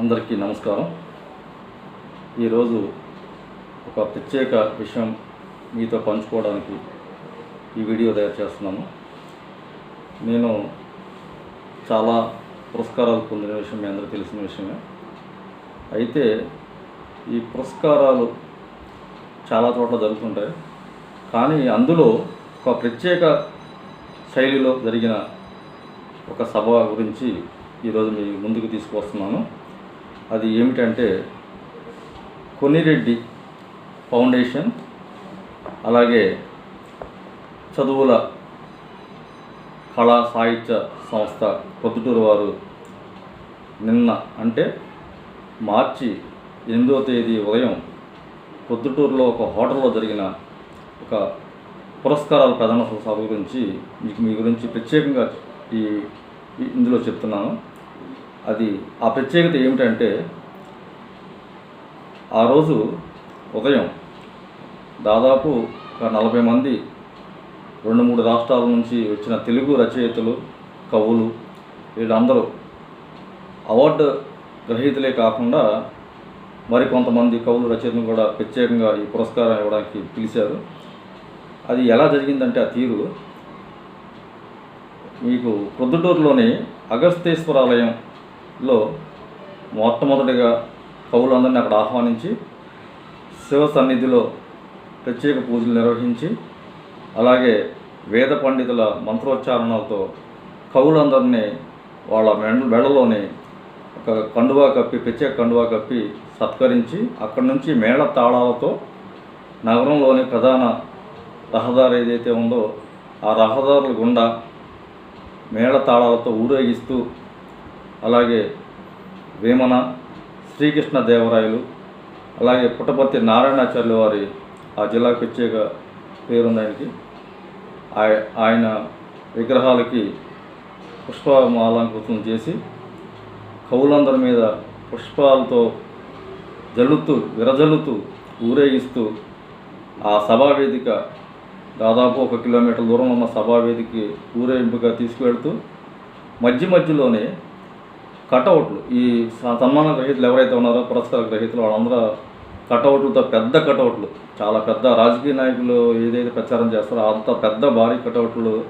అందరికీ నమస్కారం. ఈరోజు ఒక ప్రత్యేక విషయం మీతో పంచుకోవడానికి ఈ వీడియో తయారు చేస్తున్నాను. నేను చాలా పురస్కారాలు పొందిన విషయం మీ అందరికీ తెలిసిన విషయమే. అయితే ఈ పురస్కారాలు చాలా చోట్ల జరుగుతుంటాయి. కానీ అందులో ఒక ప్రత్యేక శైలిలో జరిగిన ఒక సభ గురించి ఈరోజు మీ ముందుకు తీసుకువస్తున్నాను. అది ఏమిటంటే కొనిరెడ్డి ఫౌండేషన్ అలాగే చదువుల కళా సాహిత్య సంస్థ పొద్దుటూరు వారు నిన్న అంటే మార్చి ఎనిమిదో తేదీ ఉదయం పొద్దుటూరులో ఒక హోటల్లో జరిగిన ఒక పురస్కారాల ప్రధాన సభ గురించి మీకు మీ గురించి ప్రత్యేకంగా ఈ- ఇందులో చెప్తున్నాను. అది ఆ ప్రత్యేకత ఏమిటంటే ఆ రోజు ఉదయం దాదాపు ఒక నలభై మంది రెండు మూడు రాష్ట్రాల నుంచి వచ్చిన తెలుగు రచయితలు కవులు వీళ్ళందరూ అవార్డు గ్రహీతలే కాకుండా మరి కొంతమంది కవులు రచయితలు కూడా ప్రత్యేకంగా ఈ పురస్కారం ఇవ్వడానికి పిలిచారు. అది ఎలా జరిగిందంటే ఆ తీరు మీకు ప్రొద్దుటూరులోని లో మొట్టమొదటిగా కవులందరినీ అక్కడ ఆహ్వానించి శివ సన్నిధిలో ప్రత్యేక పూజలు నిర్వహించి అలాగే వేద పండితుల మంత్రోచ్చారణలతో కవులందరినీ వాళ్ళ మెడ మెడలోని ఒక కండువా కప్పి ప్రత్యేక కండువా కప్పి సత్కరించి అక్కడి నుంచి మేళ తాళాలతో నగరంలోని ప్రధాన రహదారి ఏదైతే ఉందో ఆ రహదారుల గుండా మేళ తాళాలతో ఊరేగిస్తూ అలాగే వేమన శ్రీకృష్ణ దేవరాయలు అలాగే పుట్టపర్తి నారాయణాచార్యుల వారి ఆ జిల్లాకు ప్రత్యేక పేరుంది ఆయనకి ఆయ- ఆయన విగ్రహాలకి పుష్పమాలంకృతం చేసి కవులందరి మీద పుష్పాలతో జల్లుతూ విరజల్లుతూ ఊరేగిస్తూ ఆ సభావేదిక దాదాపు ఒక కిలోమీటర్ దూరం ఉన్న సభావేదికి ఊరేగింపుగా తీసుకువెళ్తూ మధ్య మధ్యలోనే కటౌట్లు. ఈ స- సన్మాన గ్రహీతలు ఎవరైతే ఉన్నారో పురస్కార గ్రహీతలు వాళ్ళందరూ కటౌట్లతో పెద్ద కటౌట్లు. చాలా పెద్ద రాజకీయ నాయకులు ఏదైతే ప్రచారం చేస్తారో అంత పెద్ద భారీ కటౌట్లు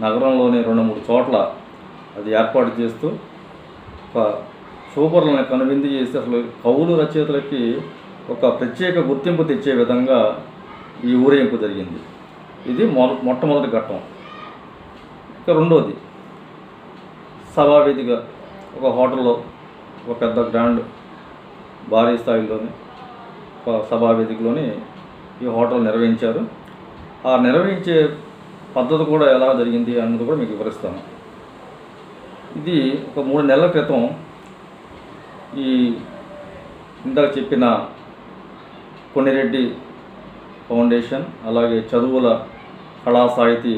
నగరంలోని రెండు మూడు చోట్ల అది ఏర్పాటు చేస్తూ ఒక సూపర్లను కనువిందు చేసి అసలు కవులు రచయితలకి ఒక ప్రత్యేక గుర్తింపు తెచ్చే విధంగా ఈ ఊరేగింపు జరిగింది. ఇది మొ మొట్టమొదటి ఘట్టం. ఇక రెండోది సభావేదిక ఒక హోటల్లో ఒక పెద్ద గ్రాండ్ భారీ స్థాయిలోని ఒక సభావేదికలోని ఈ హోటల్ నిర్వహించారు. ఆ నిర్వహించే పద్ధతి కూడా ఎలా జరిగింది అన్నది కూడా మీకు వివరిస్తాను. ఇది ఒక మూడు నెలల క్రితం ఈ ఇందాక చెప్పిన కొన్నిరెడ్డి ఫౌండేషన్ అలాగే చదువుల కళా సాహితీ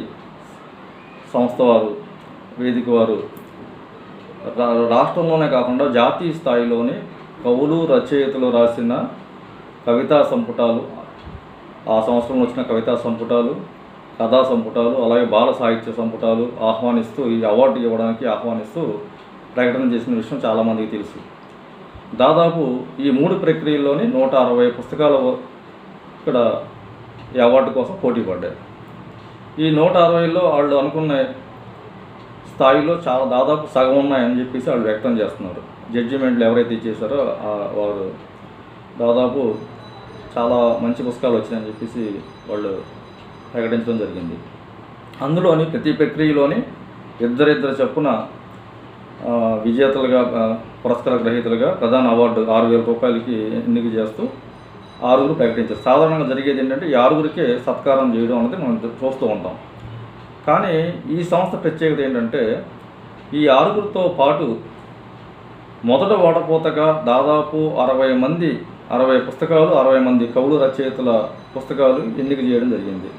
సంస్థ వారు వేదిక వారు రాష్ట్రంలోనే కాకుండా జాతీయ స్థాయిలోని కవులు రచయితలు రాసిన కవితా సంపుటాలు ఆ సంవత్సరంలో వచ్చిన కవితా సంపుటాలు కథా సంపుటాలు అలాగే బాల సాహిత్య సంపుటాలు ఆహ్వానిస్తూ ఈ అవార్డు ఇవ్వడానికి ఆహ్వానిస్తూ ప్రకటన చేసిన విషయం చాలామందికి తెలుసు. దాదాపు ఈ మూడు ప్రక్రియల్లోనే నూట అరవై పుస్తకాలు ఇక్కడ ఈ అవార్డు కోసం పోటీ పడ్డాయి ఈ నూట అరవైలో వాళ్ళు అనుకున్న స్థాయిలో చాలా దాదాపు సగం ఉన్నాయని చెప్పేసి వాళ్ళు వ్యక్తం చేస్తున్నారు. జడ్జిమెంట్లు ఎవరైతే ఇచ్చేసారో వారు దాదాపు చాలా మంచి పుస్తకాలు వచ్చినాయని చెప్పేసి వాళ్ళు ప్రకటించడం జరిగింది. అందులోని ప్రతి ప్రక్రియలోని ఇద్దరిద్దరు చొప్పున విజేతలుగా పురస్కార గ్రహీతలుగా ప్రధాన అవార్డు ఆరు వేల రూపాయలకి ఎన్నిక చేస్తూ ఆరుగురు ప్రకటించారు. సాధారణంగా జరిగేది ఏంటంటే ఈ ఆరుగురికే సత్కారం చేయడం అనేది మనం చూస్తూ ఉంటాం. కానీ ఈ సంస్థ ప్రత్యేకత ఏంటంటే ఈ ఆరుగురితో పాటు మొదట ఓడపోతగా దాదాపు అరవై మంది అరవై పుస్తకాలు అరవై మంది కవులు రచయితల పుస్తకాలు ఎన్నిక చేయడం జరిగింది.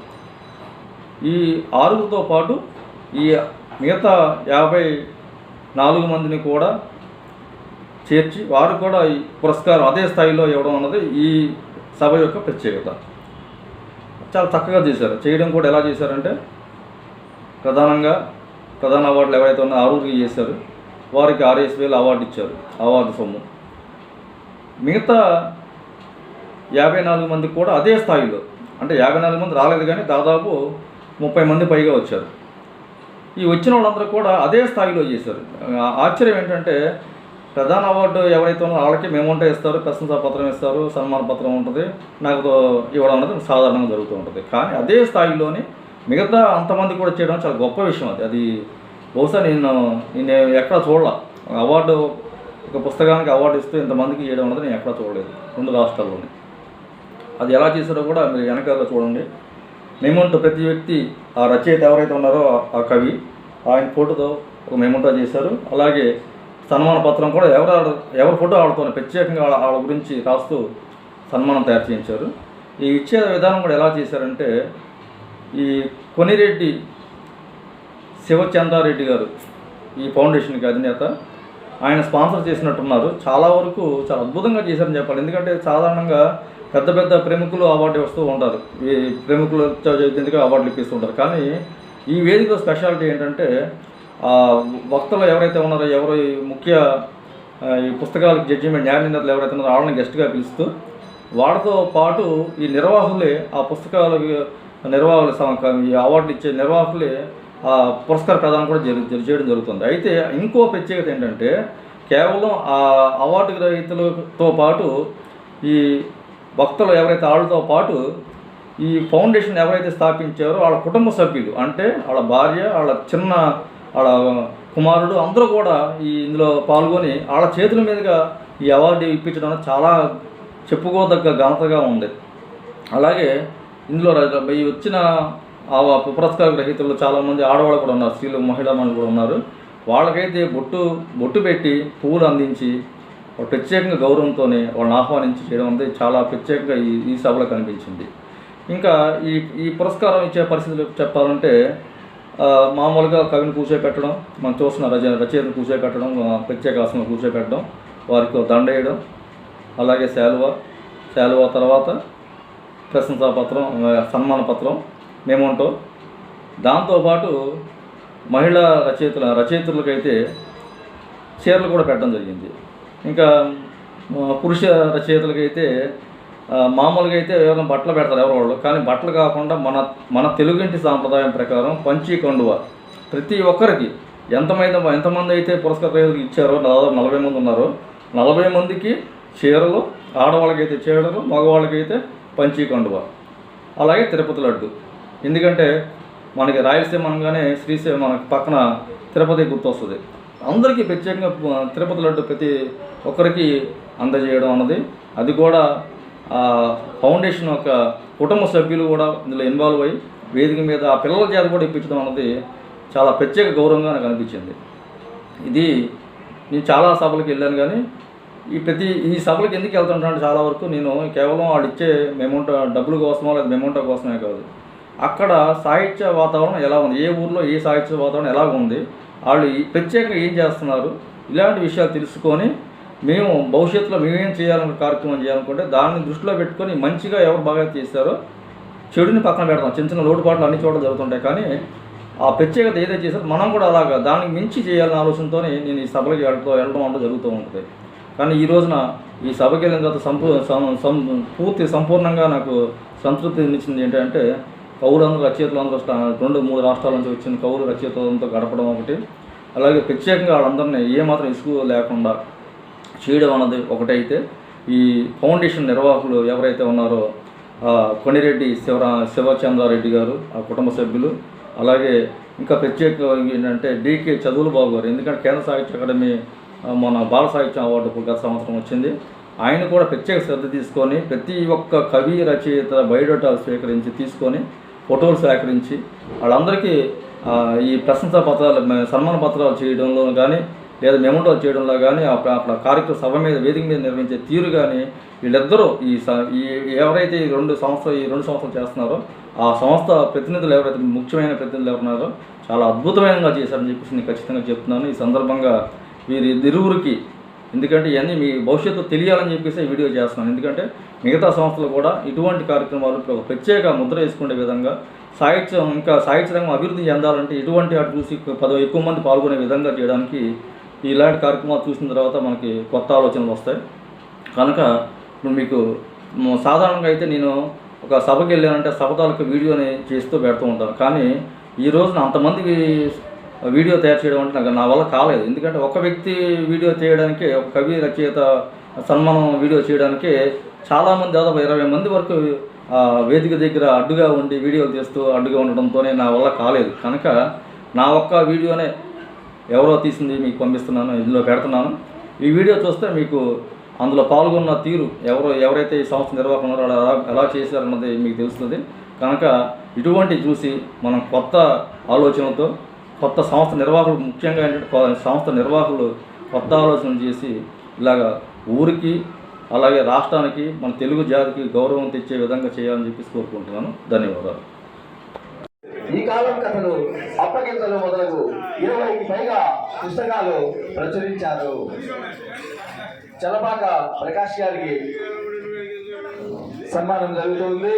ఈ ఆరుగురితో పాటు ఈ మిగతా యాభై నాలుగు మందిని కూడా చేర్చి వారు కూడా ఈ పురస్కారం అదే స్థాయిలో ఇవ్వడం అన్నది ఈ సభ యొక్క ప్రత్యేకత. చాలా చక్కగా చేశారు. చేయడం కూడా ఎలా చేశారంటే ప్రధానంగా ప్రధాన అవార్డులు ఎవరైతే ఉన్నాయో ఆరుగురికి చేశారు వారికి ఆర్ఎస్ వేలు అవార్డు ఇచ్చారు అవార్డు సొమ్ము. మిగతా యాభై నాలుగు మంది కూడా అదే స్థాయిలో అంటే యాభై నాలుగు మంది రాలేదు కానీ దాదాపు ముప్పై మంది పైగా వచ్చారు. ఈ వచ్చిన వాళ్ళందరూ కూడా అదే స్థాయిలో చేశారు. ఆశ్చర్యం ఏంటంటే ప్రధాన అవార్డు ఎవరైతే ఉన్నారో వాళ్ళకి మేమంటే ఇస్తారు ప్రశంసా పత్రం ఇస్తారు సన్మాన పత్రం ఉంటుంది నాకు ఇవ్వడం అనేది సాధారణంగా జరుగుతూ ఉంటుంది. కానీ అదే స్థాయిలోనే మిగతా అంతమంది కూడా చేయడం చాలా గొప్ప విషయం అది. అది బహుశా నేను నేను ఎక్కడ చూడాల. అవార్డు ఒక పుస్తకానికి అవార్డు ఇస్తూ ఇంతమందికి చేయడం అనేది నేను ఎక్కడ చూడలేదు రెండు రాష్ట్రాల్లోనే. అది ఎలా చేశారో కూడా మీరు వెనకాల చూడండి. మెమోంటో ప్రతి వ్యక్తి ఆ రచయిత ఎవరైతే ఉన్నారో ఆ- కవి ఆయన ఫోటోతో ఒక మెమోంటో చేశారు. అలాగే సన్మాన పత్రం కూడా ఎవరు ఎవరి ఫోటో ఆడుతున్న ప్రత్యేకంగా వాళ్ళ వాళ్ళ గురించి రాస్తూ సన్మానం తయారు చేయించారు. ఈ ఇచ్చే విధానం కూడా ఎలా చేశారంటే ఈ కొనిరెడ్డి శివచంద్రారెడ్డి గారు ఈ ఫౌండేషన్కి అధినేత ఆయన స్పాన్సర్ చేసినట్టున్నారు. చాలా వరకు చాలా అద్భుతంగా చేశారని చెప్పాలి. ఎందుకంటే సాధారణంగా పెద్ద పెద్ద ప్రముఖులు అవార్డు వస్తూ ఉంటారు. ఈ ప్రముఖులు ఎందుకు అవార్డులు ఇప్పిస్తుంటారు కానీ ఈ వేదిక స్పెషాలిటీ ఏంటంటే ఆ వక్తలు ఎవరైతే ఉన్నారో ఎవరు ఈ ముఖ్య ఈ పుస్తకాలకు జడ్జిమెంట్ న్యాయ నిర్ణేతలు ఎవరైతే ఉన్నారో వాళ్ళని గెస్ట్గా పిలుస్తూ వాళ్ళతో పాటు ఈ నిర్వాహకులే ఆ పుస్తకాలకు నిర్వాహకుల ఈ అవార్డులు ఇచ్చే నిర్వాహకులే ఆ పురస్కార ప్రదానం కూడా జరి చేయడం జరుగుతుంది. అయితే ఇంకో ప్రత్యేకత ఏంటంటే కేవలం ఆ అవార్డు గ్రహీతలతో పాటు ఈ భక్తులు ఎవరైతే వాళ్ళతో పాటు ఈ ఫౌండేషన్ ఎవరైతే స్థాపించారో వాళ్ళ కుటుంబ సభ్యులు అంటే వాళ్ళ భార్య వాళ్ళ చిన్న వాళ్ళ కుమారుడు అందరూ కూడా ఈ ఇందులో పాల్గొని వాళ్ళ చేతుల మీదుగా ఈ అవార్డు ఇప్పించడం చాలా చెప్పుకోదగ్గ ఘనతగా ఉంది. అలాగే ఇందులో ఈ వచ్చిన ఆ పురస్కార గ్రహీతలు చాలామంది ఆడవాళ్ళు కూడా ఉన్నారు స్త్రీలు మహిళా మనులు కూడా ఉన్నారు. వాళ్ళకైతే బొట్టు బొట్టు పెట్టి పువ్వులు అందించి ఒక ప్రత్యేకంగా గౌరవంతోనే వాళ్ళని ఆహ్వానించి చేయడం అనేది చాలా ప్రత్యేకంగా ఈ ఈ సభలో కనిపించింది. ఇంకా ఈ ఈ పురస్కారం ఇచ్చే పరిస్థితులు చెప్పాలంటే మామూలుగా కవిని కూర్చోపెట్టడం మనం చూస్తున్న రచ రచయితను కూర్చోపెట్టడం ప్రత్యేక ఆసనం కూర్చోపెట్టడం వారికి ఒక దండ వేయడం అలాగే శాలువా శాలువా తర్వాత ప్రశంసా పత్రం సన్మాన పత్రం మేమోంటో. దాంతోపాటు మహిళా రచయితల రచయితలకైతే చీరలు కూడా పెట్టడం జరిగింది. ఇంకా పురుష రచయితలకైతే మామూలుగా అయితే ఎవరైనా బట్టలు పెడతారు ఎవరో వాళ్ళు కానీ బట్టలు కాకుండా మన మన తెలుగింటి సాంప్రదాయం ప్రకారం పంచి కండువ. ప్రతి ఒక్కరికి ఎంతమంది ఎంతమంది అయితే పురస్కార గ్రహీతలకు ఇచ్చారో దాదాపు నలభై మంది ఉన్నారో. నలభై మందికి చీరలు ఆడవాళ్ళకైతే చీరలు మగవాళ్ళకైతే పంచి కండువ అలాగే తిరుపతి లడ్డు. ఎందుకంటే మనకి రాయలసీమ అనగానే శ్రీశైలం మనకి పక్కన తిరుపతి గుర్తొస్తుంది. అందరికీ ప్రత్యేకంగా తిరుపతి లడ్డు ప్రతి ఒక్కరికి అందజేయడం అన్నది. అది కూడా ఆ ఫౌండేషన్ యొక్క కుటుంబ సభ్యులు కూడా ఇందులో ఇన్వాల్వ్ అయ్యి వేదిక మీద ఆ పిల్లల చేత కూడా ఇప్పించడం అన్నది చాలా ప్రత్యేక గౌరవంగా నాకు అనిపించింది ఇది నేను చాలా సభలకు వెళ్ళాను కానీ ఈ ప్రతి ఈ సభలకు ఎందుకు వెళ్తుంటాను చాలా వరకు నేను కేవలం వాళ్ళు ఇచ్చే మెమౌంట్ డబ్బుల కోసమో లేదా మెమౌంటో కోసమే కాదు. అక్కడ సాహిత్య వాతావరణం ఎలా ఉంది? ఏ ఊర్లో ఏ సాహిత్య వాతావరణం ఎలా ఉంది? వాళ్ళు ప్రత్యేకంగా ఏం చేస్తున్నారు? ఇలాంటి విషయాలు తెలుసుకొని మేము భవిష్యత్తులో మేమేం చేయాలనుకున్న కార్యక్రమం చేయాలనుకుంటే దాన్ని దృష్టిలో పెట్టుకొని మంచిగా ఎవరు బాగా చేస్తారో చెడుని పక్కన పెడతాం. చిన్న చిన్న లోటుపాట్లు అన్ని చోట్ల జరుగుతుంటాయి. కానీ ఆ ప్రత్యేకత ఏదైతే చేసారో మనం కూడా అలాగా దానికి మించి చేయాలనే ఆలోచనతోనే నేను ఈ సభలకి వెళ్ళడం వెళ్ళడం అంటూ జరుగుతూ ఉంటుంది. కానీ ఈ రోజున ఈ సభకి వెళ్ళిన తర్వాత సంపూ సం- పూర్తి సంపూర్ణంగా నాకు సంతృప్తినిచ్చింది ఏంటంటే కౌరులందరూ రచయితలందరూ అందరూ రెండు మూడు రాష్ట్రాల నుంచి వచ్చిన కౌలు రచయితలతో గడపడం ఒకటి. అలాగే ప్రత్యేకంగా వాళ్ళందరినీ ఏమాత్రం ఇసుకు లేకుండా చేయడం అన్నది ఒకటైతే ఈ ఫౌండేషన్ నిర్వాహకులు ఎవరైతే ఉన్నారో కొనిరెడ్డి శివరా శివచంద్రారెడ్డి గారు ఆ కుటుంబ సభ్యులు అలాగే ఇంకా ప్రత్యేకంగా ఏంటంటే డీకే చదువులు బాబు గారు. ఎందుకంటే కేంద్ర సాహిత్య అకాడమీ మన బాల సాహిత్యం అవార్డు గత సంవత్సరం వచ్చింది. ఆయన కూడా ప్రత్యేక శ్రద్ధ తీసుకొని ప్రతి ఒక్క కవి రచయిత బయోడేటాలు స్వీకరించి తీసుకొని ఫోటోలు సేకరించి వాళ్ళందరికీ ఈ ప్రశంసా పత్రాలు సన్మాన పత్రాలు చేయడంలో కానీ లేదా మెమోటోలు చేయడంలో కానీ అక్కడ కార్యక్రమ సభ మీద వేదిక మీద నిర్వహించే తీరు కానీ వీళ్ళిద్దరూ ఈ స ఈ ఎవరైతే ఈ రెండు సంవత్సరాలు ఈ రెండు సంవత్సరాలు చేస్తున్నారో ఆ సంస్థ ప్రతినిధులు ఎవరైతే ముఖ్యమైన ప్రతినిధులు ఎవరున్నారో చాలా అద్భుతమైనగా చేశారని చెప్పేసి నేను ఖచ్చితంగా చెప్తున్నాను. ఈ సందర్భంగా వీరి ఇరువురికి ఎందుకంటే ఇవన్నీ మీ భవిష్యత్తు తెలియాలని చెప్పేసి వీడియో చేస్తున్నాను. ఎందుకంటే మిగతా సంస్థలు కూడా ఇటువంటి కార్యక్రమాలు ఒక ప్రత్యేక ముద్ర వేసుకునే విధంగా సాహిత్యం ఇంకా సాహిత్య రంగం అభివృద్ధి చెందాలంటే ఇటువంటి అటు చూసి పది ఎక్కువ మంది పాల్గొనే విధంగా చేయడానికి ఇలాంటి కార్యక్రమాలు చూసిన తర్వాత మనకి కొత్త ఆలోచనలు వస్తాయి. కనుక ఇప్పుడు మీకు సాధారణంగా అయితే నేను ఒక సభకి వెళ్ళానంటే సభ తాలూకు వీడియోని చేస్తూ పెడుతూ ఉంటాను. కానీ ఈ రోజున అంతమందికి వీడియో తయారు చేయడం అంటే నాకు నా వల్ల కాలేదు. ఎందుకంటే ఒక వ్యక్తి వీడియో చేయడానికి ఒక కవి రచయిత సన్మానం వీడియో చేయడానికి చాలామంది దాదాపు ఇరవై మంది వరకు వేదిక దగ్గర అడ్డుగా ఉండి వీడియోలు తీస్తూ అడ్డుగా ఉండడంతోనే నా వల్ల కాలేదు. కనుక నా ఒక్క వీడియోనే ఎవరో తీసింది మీకు పంపిస్తున్నాను ఇందులో పెడుతున్నాను. ఈ వీడియో చూస్తే మీకు అందులో పాల్గొన్న తీరు ఎవరో ఎవరైతే ఈ సంస్థ నిర్వాహకులు ఉన్నారో ఎలా ఎలా చేశారన్నది మీకు తెలుస్తుంది. కనుక ఇటువంటి చూసి మనం కొత్త ఆలోచనతో కొత్త సంస్థ నిర్వాహకులు ముఖ్యంగా ఏంటంటే సంస్థ నిర్వాహకులు కొత్త ఆలోచన చేసి ఇలాగా ఊరికి అలాగే రాష్ట్రానికి మన తెలుగు జాతికి గౌరవం తెచ్చే విధంగా చేయాలని చెప్పేసి కోరుకుంటున్నాను. ధన్యవాదాలు. ఈ కాలం కథలు అప్పగింతలు మొదలగు ఇరవైకి పైగా పుస్తకాలు ప్రచురించారు. చలపాక ప్రకాష్ గారికి సన్మానం జరుగుతుంది.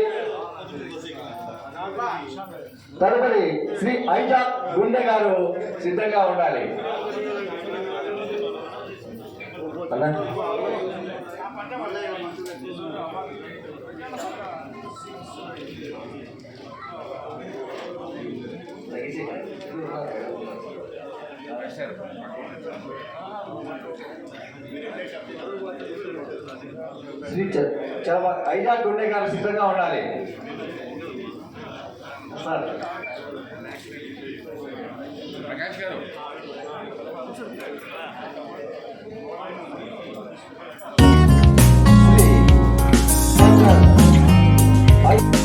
తదుపరి శ్రీ ఐజాక్ గుండె గారు సిద్ధంగా ఉండాలి. శ్రీ చ- గుండె గారు సిద్ధంగా ఉండాలి. I got you. Thank you.